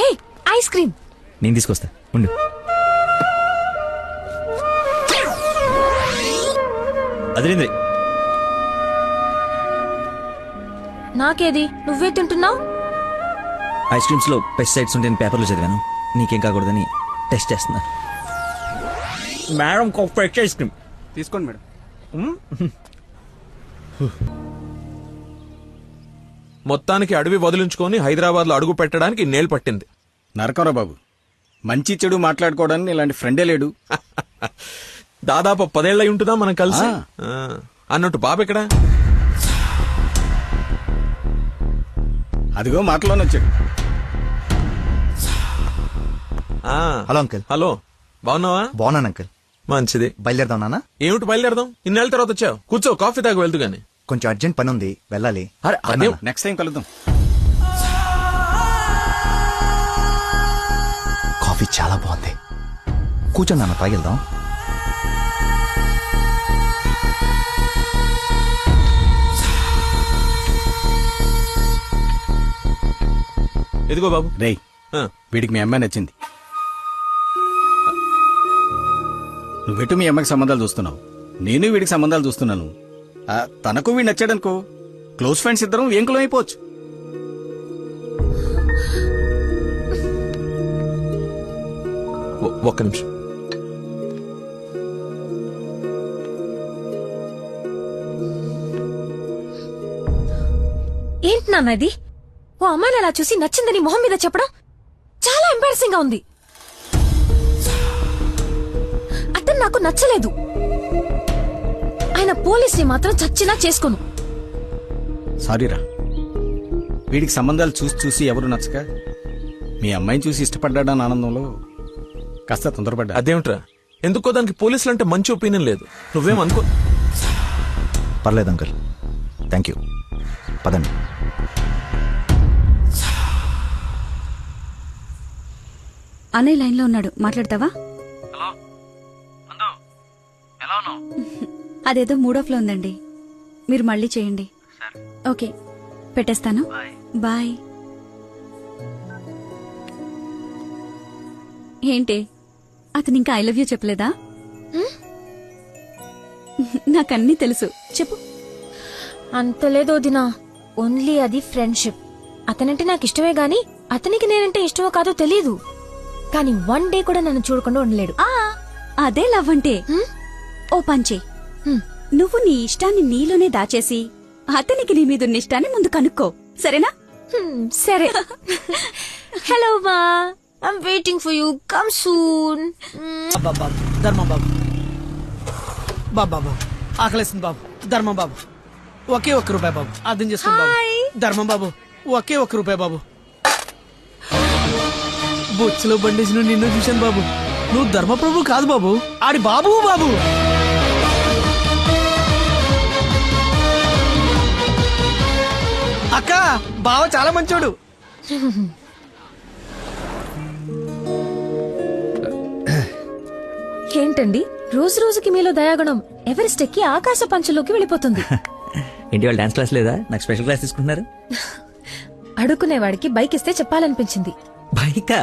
Hey ice cream. నేను తీసుకొస్తా. ఉండు. అదేంద్రి నాకేది? నువ్వే తింటున్నావు? ఐస్ క్రీమ్స్లో పెస్టిసైడ్స్ ఉంటాయని పేపర్లో చదివాను. నీకేం కాకూడదని టెస్ట్ చేస్తున్నా. Madam fresh ice cream. తీసుకోండి మేడం. మొత్తానికి అడవి వదిలించుకొని హైదరాబాద్లో అడుగు పెట్టడానికి నేలు పట్టింది. నరకరా బాబు. మంచి చెడు మాట్లాడుకోవడానికి ఇలాంటి ఫ్రెండే లేడు. దాదాపు పదేళ్ళై ఉంటుందా మనం కలిసి. అన్నట్టు బాబు ఎక్కడ? అదిగో మాటలోనే వచ్చాడు. ఆ. Hello uncle. హలో. బాగున్నావా? బాగున్నాను అంకుల్. మంచిది. బయలుదేరదాం నాన్న. ఏమిటి బయలుదేరదాం? ఇన్నేళ్ళ తర్వాత వచ్చావు. కూర్చో కాఫీ తాగి వెళ్తూ గాని. కొంచెం అర్జెంట్ పని ఉంది వెళ్ళాలి. అరే అదే నెక్స్ట్ టైం కలుద్దాం. కాఫీ చాలా బాగుంది. కూర్చొని నాన్న తాగిద్దాం ఎదిగో బాబు. రేయ్. వీడికి మీ అమ్మాయి నచ్చింది. నువ్వెటు మీ అమ్మకి సంబంధాలు చూస్తున్నావు? నేను వీడికి సంబంధాలు చూస్తున్నాను. తనకు వీడు నచ్చాడనుకో. క్లోజ్ ఫ్రెండ్స్ ఇద్దరం ఏంకులం అయిపోవచ్చు. ఒక్క నిమిషం. ఏంటి నాన్న ఇది? ఓ అమ్మాయిని అలా చూసి నచ్చిందని మొహం మీద చెప్పడం చాలా ఎంబారసింగ్గా ఉంది. అతను నాకు నచ్చలేదు. ఆయన పోలీస్ని మాత్రం చచ్చినా చేసుకోను. సారీరా. వీడికి సంబంధాలు చూసి చూసి ఎవరు నచ్చక మీ అమ్మాయిని చూసి ఇష్టపడ్డాడని ఆనందంలో కాస్త తొందరపడ్డా. అదేమిట్రా? ఎందుకో దానికి పోలీసులు అంటే మంచి ఒపీనియన్ లేదు. నువ్వేం అనుకో పర్లేదు అంకుల్. థ్యాంక్ యూ పదండి. అన్నయ్య లైన్లో ఉన్నాడు. మాట్లాడతావా? అదేదో మూడోఫ్లో ఉందండి. మీరు మళ్ళీ చేయండి. ఓకే. పెట్టేస్తాను. బాయ్. ఏంటి? అతను ఇంకా ఐ లవ్ యూ చెప్పలేదా? నాకన్నీ తెలుసు. చెప్పు. అంత లేదు వదినా. ఓన్లీ అది ఫ్రెండ్షిప్. అతనంటే నాకు ఇష్టమే గాని అతనికి నేనంటే ఇష్టమో కాదో తెలియదు కానీ వన్ డే కూడా నన్ను చూడకుండా ఉండలేడు. ఆ అదే లవ్ అంటే? ఓ పంచే. నువ్వు నీ ఇష్టాన్ని నీలోనే దాచేసి అతనికి నీ మీదున్న ఇష్టాన్ని ముందు కనుక్కో. సరేనా? హ్మ్, సరే. హలో మా I'm waiting for you come soon బాబు ధర్మం బాబు. బాబు బాబు ఆకలేస్తుంది బాబు. ధర్మం బాబు. ఒకే ఒక్క రూపాయి బాబు. అర్థం చేసుకోండి బాబు. ధర్మం బాబు. ఒకే ఒక్క రూపాయి బాబు. బొచ్చులో బండేసిన నిన్ను చూశాను బాబు. నువ్వు ధర్మప్రభు కాదు బాబు. ఆడి బాబు బాబు. అక్క బావ చాలా మంచోడు. ఏంటండి? రోజు రోజుకి మీలో దయాగుణం ఎవరెస్ట్ ఎక్కి ఆకాశ పంచలోకి వెళ్ళిపోతుంది. ఏంటి వాళ్ళు డాన్స్ క్లాస్ లేదా? నాకు స్పెషల్ క్లాస్ తీసుకుంటున్నారు. అడుక్కునేవాడికి బైక్ ఇస్తే చెప్పాలనిపించింది. బైకా?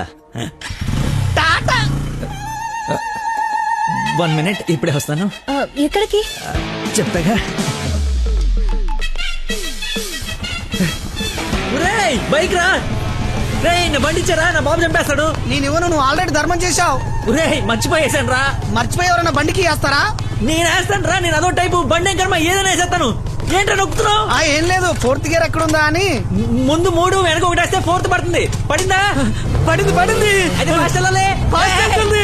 వన్ మినిట్ ఇప్పుడే వస్తాను. ఎక్కడికి? చెప్తాగా బైక్ రా. రేయ్ నా బండి ఇచ్చారా? నా బాబు చంపేస్తాడు. నేను ఇవ్వను నువ్వు ఆల్రెడీ ధర్మం చేశావు. ఒరేయ్ మర్చిపోయేసాను రా. మర్చిపోయి ఎవరైనా బండికి వేస్తారా? నేను వేస్తాను రా నేను అదో టైపు బండి కర్మ? ఏదైనా వేసేస్తాను. ఏంట్రా నొక్కుతున్నావు? ఆ ఏం లేదు ఫోర్త్ గేర్ ఎక్కడుందా అని. ముందు మూడు వెనక ఒకటి వేస్తే ఫోర్త్ పడుతుంది. పడిందా? పడింది పడింది. అయితే ఫాస్ట్ వెళ్ళాలి. Fast వెళ్తుంది.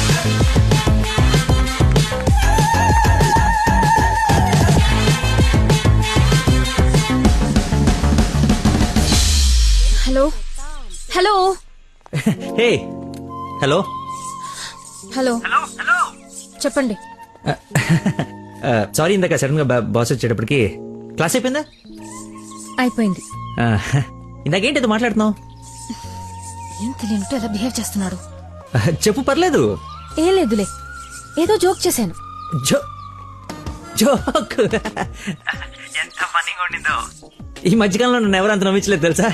Hey hello. హలో. చెప్పండి. సారీ ఇందాక సడన్గా బాస్ వచ్చేటప్పటికి క్లాస్ అయిపోయిందా? అయిపోయింది. ఆ, ఇందాకేంటి ఏదో మాట్లాడుతున్నావు? ఏం తెలియనట్టు ఎలా బిహేవ్ చేస్తున్నాడు. చెప్పు పర్లేదు. ఏం లేదులే. ఏదో జోక్ చేశాను. జో జోక్. ఎంత ఫన్నీగా ఉండిందో. ఈ మధ్యకాలంలో నన్ను ఎవరు అంత నమ్మించలేదు తెలుసా?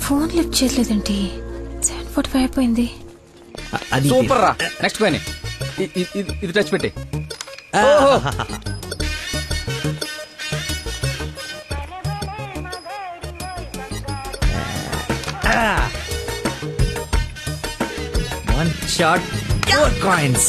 Phone lift చేయలేదండి సెవెన్ ఫార్టీ ఫైవ్ అయిపోయింది అది సూపర్ రా నెక్స్ట్ పైన ఇది టచ్ పెట్టి. One shot four coins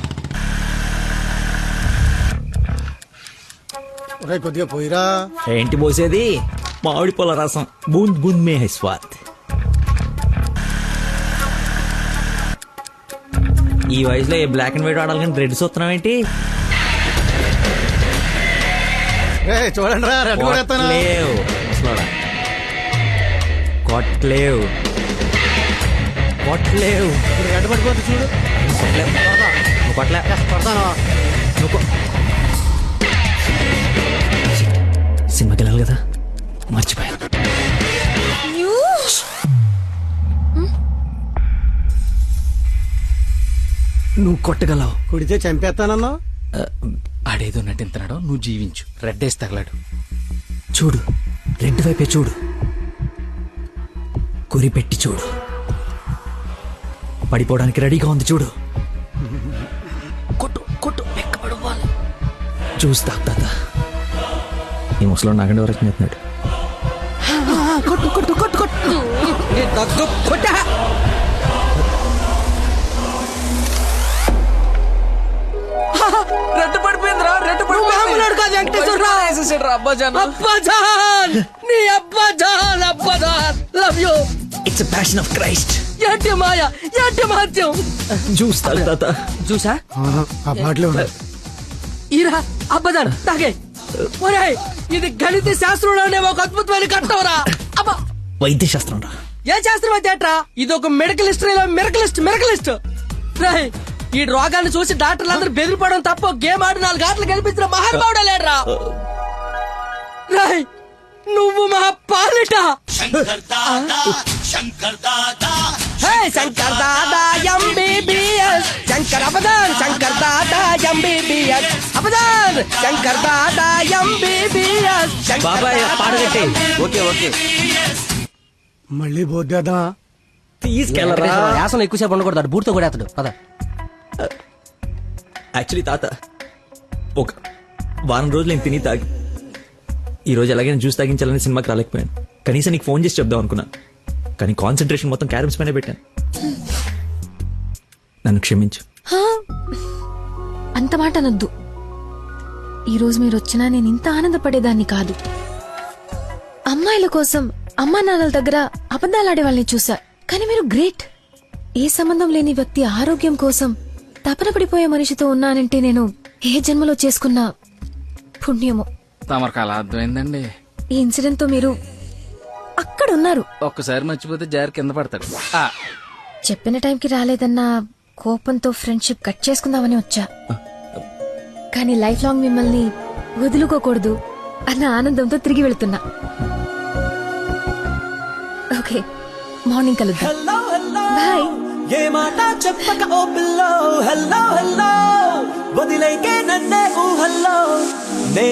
ఒరే కొద్దిగా పోయిరా. ఏంటి పోసేది మామిడి పొల రసం. బూంద్ బూంద్ మే హై స్వాద్ ఈ వయసులో ఏ బ్లాక్ అండ్ వైట్ ఆడాలి కానీ రెడ్ చూస్తున్నావు ఏంటి? చూడండి రా రెడ్ కొట్లేవు. ముసలోడా. కొట్లేవు. కొట్లేవు. రెడ్ పడిపోతే చూడు. నువ్వు కొట్లే పడతాను. నువ్వు కొ- సినిమాకి వెళ్ళాలి కదా. మర్చిపోయాను. నువ్వు కొట్టగలవు. కుడితే చంపేస్తానన్నా ఆడేదో నటింతనాడో నువ్వు జీవించు. రెడ్ వేసి తగలాడు. చూడు. రెడ్ వైపే చూడు. గురి పెట్టి చూడు. పడిపోవడానికి రెడీగా ఉంది చూడు. కొట్టు కొట్టు చూస్తా తాత. ఈ ముసలో నాగండి వరకు చెప్తున్నాడు. కొట్టు కొట్టు కొట్టు కొట్టు కొట్టా రెడ్ పడిపోయిందిరా రెడ్ మామూలుడు కాదు, వెంకటేశ్వరరావు. అబ్బాజాన్ అబ్బాజాన్ నీ అబ్బాజాన్ అబ్బాజాన్ love you it's passion of Christ ఏంటి మాయ? ఏంటి మహత్యం చూస్తా తాత. చూసా ఆ? పాటలో ఈరా అబ్బదాన్ తాగే. ఒరేయ్ ఇది గణిత శాస్త్రంలోనే ఒక అద్భుతమైన కట్టవరా? అబ్బా! వైద్య శాస్త్రం రా ఏ శాస్త్రం అయితే? ఇది ఒక మెడికల్ హిస్టరీలో మెరకలిస్ట్ మెరకలిస్ట్ రేయ్ ఈ రోగాన్ని చూసి డాక్టర్లు అందరూ బెదిరిపోవడం తప్ప గేమ్ ఆడి నాలుగు ఆటలు గెలిపించిన మహానుభావుడే లేడ్రా? రేయ్ నువ్వు మా పాలిట హే, శంకర్ దాదా. ఎంబీబీఎస్ శంకర్ అబదాన్ శంకర్ దాదా ఎంబీబీఎస్ అబదాన్ శంకర్ దాదా ఎంబీబీఎస్ బాబాయ్ పాడగట్టి ఓకే ఓకే. మళ్ళీ బోద్దేదా తీసుకెళ్ళరా. యాసన ఎక్కువసేపు ఉండకూడదు బూర్తో కూడా అతడు పద. యాక్చువల్లీ తాత ఒక వారం రోజులు నేను తిని తాగి ఈ రోజు ఎలాగైనా జ్యూస్ తాగించాలని సినిమాకి రాలేకపోయాను. కనీసం నీకు ఫోన్ చేసి చెప్దాం అనుకున్నాను కానీ కాన్సన్ట్రేషన్ మొత్తం క్యారమ్స్ పైన పెట్టాను. నన్ను క్షమించు. హా, అంత మాట అనొద్దు. ఈరోజు మీరు వచ్చినా నేను ఇంత ఆనందపడేదాన్ని కాదు. అమ్మాయిల కోసం అమ్మా నాన్నల దగ్గర అబద్ధాలాడే వాళ్ళని చూసా. కానీ మీరు గ్రేట్. ఏ సంబంధం లేని వ్యక్తి ఆరోగ్యం కోసం తపన పడిపోయే మనిషితో ఉన్నానంటే నేను ఏ జన్మలో చేసుకున్న పుణ్యమో. తమరికి అలా అర్థమైందండి. ఈ ఇన్సిడెంట్తో మీరు అక్కడ ఉన్నారు ఒక్కసారి మర్చిపోతే జారి కింద పడతాడు. ఆ, చెప్పిన టైంకి రాలేదన్న కోపంతో ఫ్రెండ్షిప్ కట్ చేసుకుందామని వచ్చా. కానీ లైఫ్ లాంగ్ మిమ్మల్ని వదులుకోకూడదు అన్న ఆనందంతో తిరిగి వెళ్తున్నా. ఓకే మార్నింగ్ కలుద్దాం. బాయ్. ఏ మాట చెప్పక ఓ పిల్లో. హల్లో హల్లో వదిలేకే నన్నే ఊహల్లో. నే